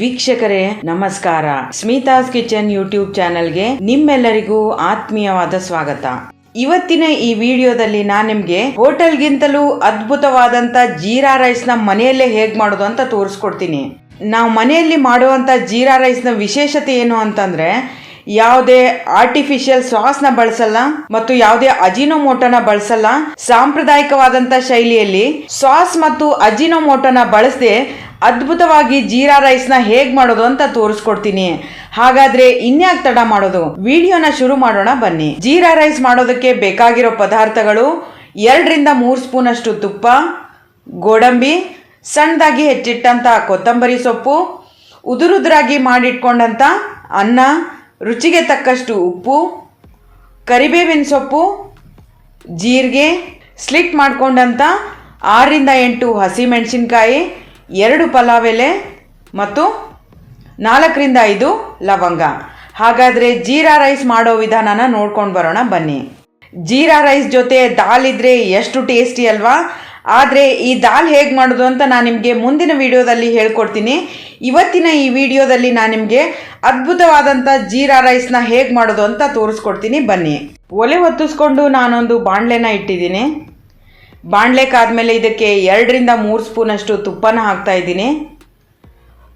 ವೀಕ್ಷಕರೇ, ನಮಸ್ಕಾರ. Smitha's kitchen YouTube ಚಾನೆಲ್ಗೆ ನಿಮ್ಮೆಲ್ಲರಿಗೂ ಆತ್ಮೀಯವಾದ ಸ್ವಾಗತ. ಇವತ್ತಿನ ಈ ವಿಡಿಯೋದಲ್ಲಿ ನಾನು ನಿಮ್ಗೆ ಹೋಟೆಲ್ಗಿಂತಲೂ ಅದ್ಭುತವಾದಂತ ಜೀರಾ ರೈಸ್ನ ಮನೆಯಲ್ಲೇ ಹೇಗ್ ಮಾಡೋದು ಅಂತ ತೋರಿಸ್ಕೊಡ್ತೀನಿ. ನಾವು ಮನೆಯಲ್ಲಿ ಮಾಡುವಂತ ಜೀರಾ ರೈಸ್ನ ವಿಶೇಷತೆ ಏನು ಅಂತಂದ್ರೆ, ಯಾವುದೇ ಆರ್ಟಿಫಿಷಿಯಲ್ ಸಾಸ್ನ ಬಳಸಲ್ಲ ಮತ್ತು ಯಾವುದೇ ಅಜಿನೋಮೋಟೋನ ಬಳಸಲ್ಲ. ಸಾಂಪ್ರದಾಯಿಕವಾದಂತ ಶೈಲಿಯಲ್ಲಿ ಸಾಸ್ ಮತ್ತು ಅಜಿನೋಮೋಟೋನ ಬಳಸದೆ ಅದ್ಭುತವಾಗಿ ಜೀರಾ ರೈಸ್ನ ಹೇಗ್ ಮಾಡೋದು ಅಂತ ತೋರಿಸ್ಕೊಡ್ತೀನಿ. ಹಾಗಾದ್ರೆ ಇನ್ಯಾಕ್ ತಡ ಮಾಡೋದು? ವಿಡಿಯೋನ ಶುರು ಮಾಡೋಣ ಬನ್ನಿ. ಜೀರಾ ರೈಸ್ ಮಾಡೋದಕ್ಕೆ ಬೇಕಾಗಿರೋ ಪದಾರ್ಥಗಳು ಎರಡರಿಂದ ಮೂರು ಸ್ಪೂನ್ ಅಷ್ಟು ತುಪ್ಪ, ಗೋಡಂಬಿ, ಸಣ್ಣದಾಗಿ ಹೆಚ್ಚಿಟ್ಟಂತ ಕೊತ್ತಂಬರಿ ಸೊಪ್ಪು, ಉದುರುದುರಾಗಿ ಮಾಡಿಟ್ಕೊಂಡಂತ ಅನ್ನ, ರುಚಿಗೆ ತಕ್ಕಷ್ಟು ಉಪ್ಪು, ಕರಿಬೇವಿನ ಸೊಪ್ಪು, ಜೀರಿಗೆ, ಸ್ಲಿಟ್ ಮಾಡ್ಕೊಂಡಂತ ಆರರಿಂದ ಎಂಟು ಹಸಿಮೆಣಸಿನ್ಕಾಯಿ ಎರಡು ಪಲಾವ್ ಎಲೆ ಮತ್ತು ನಾಲ್ಕರಿಂದ ಐದು ಲವಂಗ. ಹಾಗಾದರೆ ಜೀರಾ ರೈಸ್ ಮಾಡೋ ವಿಧಾನನ ನೋಡ್ಕೊಂಡು ಬರೋಣ ಬನ್ನಿ. ಜೀರಾ ರೈಸ್ ಜೊತೆ ದಾಲ್ ಇದ್ರೆ ಎಷ್ಟು ಟೇಸ್ಟಿ ಅಲ್ವಾ? ಆದರೆ ಈ ದಾಲ್ ಹೇಗೆ ಮಾಡೋದು ಅಂತ ನಾನು ನಿಮಗೆ ಮುಂದಿನ ವಿಡಿಯೋದಲ್ಲಿ ಹೇಳ್ಕೊಡ್ತೀನಿ. ಇವತ್ತಿನ ಈ ವಿಡಿಯೋದಲ್ಲಿ ನಾನು ನಿಮಗೆ ಅದ್ಭುತವಾದಂಥ ಜೀರಾ ರೈಸ್ನ ಹೇಗೆ ಮಾಡೋದು ಅಂತ ತೋರಿಸ್ಕೊಡ್ತೀನಿ. ಬನ್ನಿ. ಒಲೆ ಹೊತ್ತಿಸ್ಕೊಂಡು ನಾನೊಂದು ಬಾಣಲೆನ ಇಟ್ಟಿದ್ದೀನಿ. ಬಾಣಲೆಕಾದ್ಮೇಲೆ ಇದಕ್ಕೆ ಎರಡರಿಂದ ಮೂರು ಸ್ಪೂನಷ್ಟು ತುಪ್ಪನ ಹಾಕ್ತಾ ಇದ್ದೀನಿ.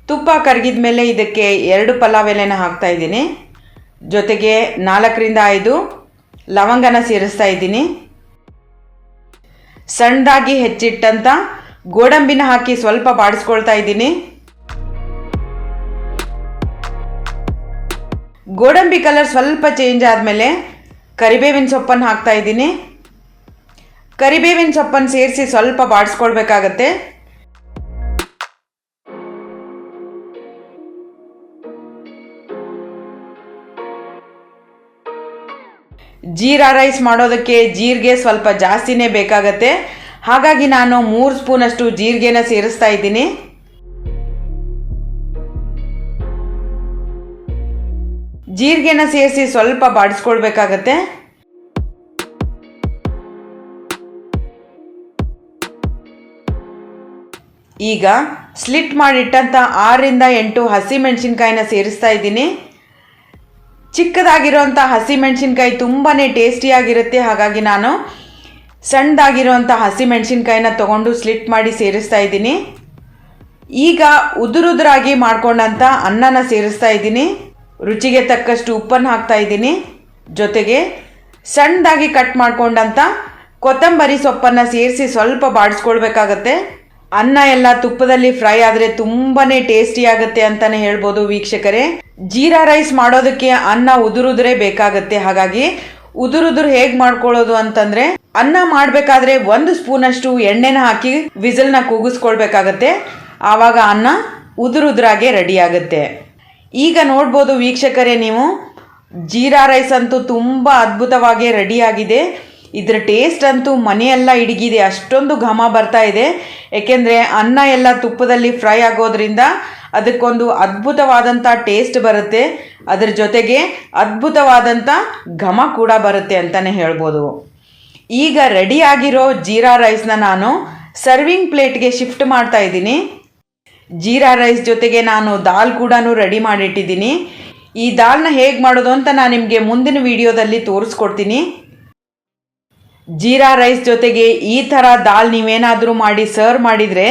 ತುಪ್ಪ ಕರಗಿದ ಮೇಲೆ ಇದಕ್ಕೆ ಎರಡು ಪಲಾವ್ ಎಲೆನ ಹಾಕ್ತಾ ಇದ್ದೀನಿ. ಜೊತೆಗೆ ನಾಲ್ಕರಿಂದ ಐದು ಲವಂಗನ ಸೇರಿಸ್ತಾ ಇದ್ದೀನಿ. ಸಣ್ಣದಾಗಿ ಹೆಚ್ಚಿಟ್ಟಂತ ಗೋಡಂಬಿನ ಹಾಕಿ ಸ್ವಲ್ಪ ಬಾಡಿಸ್ಕೊಳ್ತಾ ಇದ್ದೀನಿ. ಗೋಡಂಬಿ ಕಲರ್ ಸ್ವಲ್ಪ ಚೇಂಜ್ ಆದಮೇಲೆ ಕರಿಬೇವಿನ ಸೊಪ್ಪನ್ನು ಹಾಕ್ತಾ ಇದ್ದೀನಿ. ಕರಿಬೇವಿನ ಸೊಪ್ಪನ್ನು ಸೇರಿಸಿ ಸ್ವಲ್ಪ ಬಾಡಿಸ್ಕೊಳ್ಬೇಕಾಗತ್ತೆ. ಜೀರಾ ರೈಸ್ ಮಾಡೋದಕ್ಕೆ ಜೀರಿಗೆ ಸ್ವಲ್ಪ ಜಾಸ್ತಿನೇ ಬೇಕಾಗತ್ತೆ. ಹಾಗಾಗಿ ನಾನು ಮೂರು ಸ್ಪೂನಷ್ಟು ಜೀರಿಗೆನ ಸೇರಿಸ್ತಾ ಇದ್ದೀನಿ. ಜೀರಿಗೆನ ಸೇರಿಸಿ ಸ್ವಲ್ಪ ಬಾಡಿಸ್ಕೊಳ್ಬೇಕಾಗತ್ತೆ. ಈಗ ಸ್ಲಿಟ್ ಮಾಡಿಟ್ಟಂಥ ಆರರಿಂದ ಎಂಟು ಹಸಿ ಮೆಣಸಿನ್ಕಾಯಿನ ಸೇರಿಸ್ತಾ ಇದ್ದೀನಿ. ಹಸಿ ಮೆಣಸಿನ್ಕಾಯಿ ತುಂಬಾ ಟೇಸ್ಟಿಯಾಗಿರುತ್ತೆ. ಹಾಗಾಗಿ ನಾನು ಸಣ್ಣದಾಗಿರೋಂಥ ಹಸಿ ಮೆಣಸಿನ್ಕಾಯಿನ ತೊಗೊಂಡು ಸ್ಲಿಟ್ ಮಾಡಿ ಸೇರಿಸ್ತಾ ಇದ್ದೀನಿ. ಈಗ ಉದುರುದುರಾಗಿ ಮಾಡ್ಕೊಂಡಂಥ ಅನ್ನನ ಸೇರಿಸ್ತಾ ಇದ್ದೀನಿ. ರುಚಿಗೆ ತಕ್ಕಷ್ಟು ಉಪ್ಪನ್ನು ಹಾಕ್ತಾ ಇದ್ದೀನಿ. ಜೊತೆಗೆ ಸಣ್ಣದಾಗಿ ಕಟ್ ಮಾಡ್ಕೊಂಡಂಥ ಕೊತ್ತಂಬರಿ ಸೊಪ್ಪನ್ನು ಸೇರಿಸಿ ಸ್ವಲ್ಪ ಬಾಡಿಸ್ಕೊಳ್ಬೇಕಾಗತ್ತೆ. ಅನ್ನ ಎಲ್ಲ ತುಪ್ಪದಲ್ಲಿ ಫ್ರೈ ಆದರೆ ತುಂಬಾನೇ ಟೇಸ್ಟಿ ಆಗುತ್ತೆ ಅಂತಾನೆ ಹೇಳ್ಬೋದು ವೀಕ್ಷಕರೇ. ಜೀರಾ ರೈಸ್ ಮಾಡೋದಕ್ಕೆ ಅನ್ನ ಉದುರುದ್ರೆ ಬೇಕಾಗತ್ತೆ. ಹಾಗಾಗಿ ಉದುರುದುರು ಹೇಗ್ ಮಾಡ್ಕೊಳ್ಳೋದು ಅಂತಂದ್ರೆ, ಅನ್ನ ಮಾಡಬೇಕಾದ್ರೆ ಒಂದು ಸ್ಪೂನ್ ಅಷ್ಟು ಎಣ್ಣೆನ ಹಾಕಿ ವಿಸಲ್ನ ಕೂಗಿಸ್ಕೊಳ್ಬೇಕಾಗತ್ತೆ. ಆವಾಗ ಅನ್ನ ಉದುರುದ್ರಾಗೆ ರೆಡಿ ಆಗುತ್ತೆ. ಈಗ ನೋಡ್ಬೋದು ವೀಕ್ಷಕರೇ ನೀವು, ಜೀರಾ ರೈಸ್ ಅಂತೂ ತುಂಬ ಅದ್ಭುತವಾಗಿ ರೆಡಿಯಾಗಿದೆ ಇದರ ಟೇಸ್ಟ್ ಅಂತೂ ಮನೆಯೆಲ್ಲ ಇಡಗಿದೆ ಅಷ್ಟೊಂದು ಘಮ ಬರ್ತಾ ಇದೆ. ಏಕೆಂದರೆ ಅನ್ನ ಎಲ್ಲ ತುಪ್ಪದಲ್ಲಿ ಫ್ರೈ ಆಗೋದ್ರಿಂದ ಅದಕ್ಕೊಂದು ಅದ್ಭುತವಾದಂಥ ಟೇಸ್ಟ್ ಬರುತ್ತೆ. ಅದರ ಜೊತೆಗೆ ಅದ್ಭುತವಾದಂಥ ಘಮ ಕೂಡ ಬರುತ್ತೆ ಅಂತಲೇ ಹೇಳ್ಬೋದು. ಈಗ ರೆಡಿಯಾಗಿರೋ ಜೀರಾ ರೈಸ್ನ ನಾನು ಸರ್ವಿಂಗ್ ಪ್ಲೇಟ್ಗೆ ಶಿಫ್ಟ್ ಮಾಡ್ತಾ ಇದ್ದೀನಿ. ಜೀರಾ ರೈಸ್ ಜೊತೆಗೆ ನಾನು ದಾಲ್ ಕೂಡ ರೆಡಿ ಮಾಡಿಟ್ಟಿದ್ದೀನಿ. ಈ ದಾಲ್ನ ಹೇಗೆ ಮಾಡೋದು ಅಂತ ನಾನು ನಿಮಗೆ ಮುಂದಿನ ವಿಡಿಯೋದಲ್ಲಿ ತೋರಿಸ್ಕೊಡ್ತೀನಿ. ಜೀರಾ ರೈಸ್ ಜೊತೆಗೆ ಈ ಥರ ದಾಲ್ ನೀವೇನಾದರೂ ಮಾಡಿ ಸರ್ವ್ ಮಾಡಿದರೆ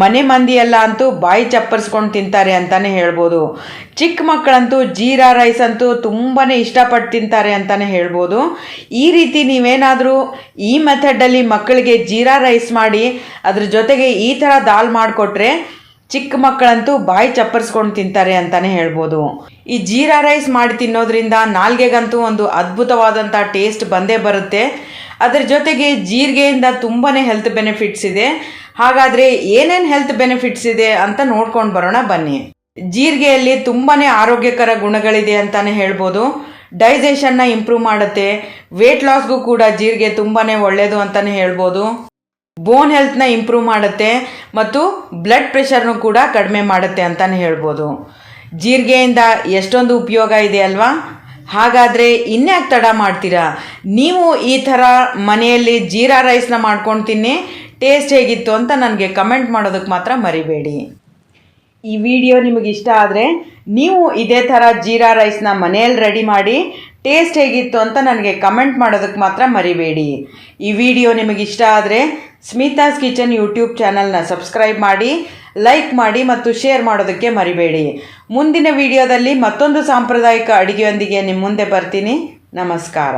ಮನೆ ಮಂದಿಯೆಲ್ಲ ಅಂತೂ ಬಾಯಿ ಚಪ್ಪರಿಸ್ಕೊಂಡು ತಿಂತಾರೆ ಅಂತಲೇ ಹೇಳ್ಬೋದು. ಚಿಕ್ಕ ಮಕ್ಕಳಂತೂ ಜೀರಾ ರೈಸ್ ಅಂತೂ ತುಂಬಾ ಇಷ್ಟಪಟ್ಟು ತಿಂತಾರೆ ಅಂತಲೇ ಹೇಳ್ಬೋದು. ಈ ರೀತಿ ನೀವೇನಾದರೂ ಈ ಮೆಥಡಲ್ಲಿ ಮಕ್ಕಳಿಗೆ ಜೀರಾ ರೈಸ್ ಮಾಡಿ ಅದ್ರ ಜೊತೆಗೆ ಈ ಥರ ದಾಲ್ ಮಾಡಿಕೊಟ್ರೆ ಚಿಕ್ಕ ಮಕ್ಕಳಂತೂ ಬಾಯಿ ಚಪ್ಪರಿಸ್ಕೊಂಡು ತಿಂತಾರೆ ಅಂತಾನೆ ಹೇಳ್ಬೋದು. ಈ ಜೀರಾ ರೈಸ್ ಮಾಡಿ ತಿನ್ನೋದ್ರಿಂದ ನಾಲ್ಗೆಗಂತೂ ಒಂದು ಅದ್ಭುತವಾದಂಥ ಟೇಸ್ಟ್ ಬಂದೇ ಬರುತ್ತೆ. ಅದರ ಜೊತೆಗೆ ಜೀರಿಗೆಯಿಂದ ತುಂಬಾ ಹೆಲ್ತ್ ಬೆನಿಫಿಟ್ಸ್ ಇದೆ. ಹಾಗಾದರೆ ಏನೇನು ಹೆಲ್ತ್ ಬೆನಿಫಿಟ್ಸ್ ಇದೆ ಅಂತ ನೋಡ್ಕೊಂಡು ಬರೋಣ ಬನ್ನಿ. ಜೀರಿಗೆಯಲ್ಲಿ ತುಂಬಾ ಆರೋಗ್ಯಕರ ಗುಣಗಳಿದೆ ಅಂತಲೇ ಹೇಳ್ಬೋದು. ಡೈಜೆಷನ್ನ ಇಂಪ್ರೂವ್ ಮಾಡುತ್ತೆ. ವೇಟ್ ಲಾಸ್ಗೂ ಕೂಡ ಜೀರಿಗೆ ತುಂಬಾ ಒಳ್ಳೆಯದು ಅಂತಲೇ ಹೇಳ್ಬೋದು. ಬೋನ್ ಹೆಲ್ತ್ನ ಇಂಪ್ರೂವ್ ಮಾಡುತ್ತೆ ಮತ್ತು ಬ್ಲಡ್ ಪ್ರೆಷರ್ನು ಕೂಡ ಕಡಿಮೆ ಮಾಡುತ್ತೆ ಅಂತಲೇ ಹೇಳ್ಬೋದು. ಜೀರಿಗೆಯಿಂದ ಎಷ್ಟೊಂದು ಉಪಯೋಗ ಇದೆ ಅಲ್ವಾ? ಹಾಗಾದರೆ ಇನ್ಯಾಕೆ ತಡ ಮಾಡ್ತೀರಾ? ನೀವು ಈ ಥರ ಮನೆಯಲ್ಲಿ ಜೀರಾ ರೈಸ್ನ ಮಾಡ್ಕೊಂಡು ತಿನ್ನಿ ಟೇಸ್ಟ್ ಹೇಗಿತ್ತು ಅಂತ ನನಗೆ ಕಮೆಂಟ್ ಮಾಡೋದಕ್ಕೆ ಮಾತ್ರ ಮರಿಬೇಡಿ. ಈ ವಿಡಿಯೋ ನಿಮಗೆ ಇಷ್ಟ ಆದರೆ ನೀವು ಇದೇ ಥರ ಜೀರಾ ರೈಸ್ನ ಮನೆಯಲ್ಲಿ ರೆಡಿ ಮಾಡಿ ಟೇಸ್ಟ್ ಹೇಗಿತ್ತು ಅಂತ ನನಗೆ ಕಮೆಂಟ್ ಮಾಡೋದಕ್ಕೆ ಮಾತ್ರ ಮರಿಬೇಡಿ. ಈ ವಿಡಿಯೋ ನಿಮಗೆ ಇಷ್ಟ ಆದರೆ ಸ್ಮಿತಾಸ್ ಕಿಚನ್ ಯೂಟ್ಯೂಬ್ ಚಾನಲ್ನ ಸಬ್ಸ್ಕ್ರೈಬ್ ಮಾಡಿ, ಲೈಕ್ ಮಾಡಿ ಮತ್ತು ಶೇರ್ ಮಾಡೋದಕ್ಕೆ ಮರಿಬೇಡಿ. ಮುಂದಿನ ವಿಡಿಯೋದಲ್ಲಿ ಮತ್ತೊಂದು ಸಾಂಪ್ರದಾಯಿಕ ಅಡುಗೆಯೊಂದಿಗೆ ನಿಮ್ಮ ಮುಂದೆ ಬರ್ತೀನಿ. ನಮಸ್ಕಾರ.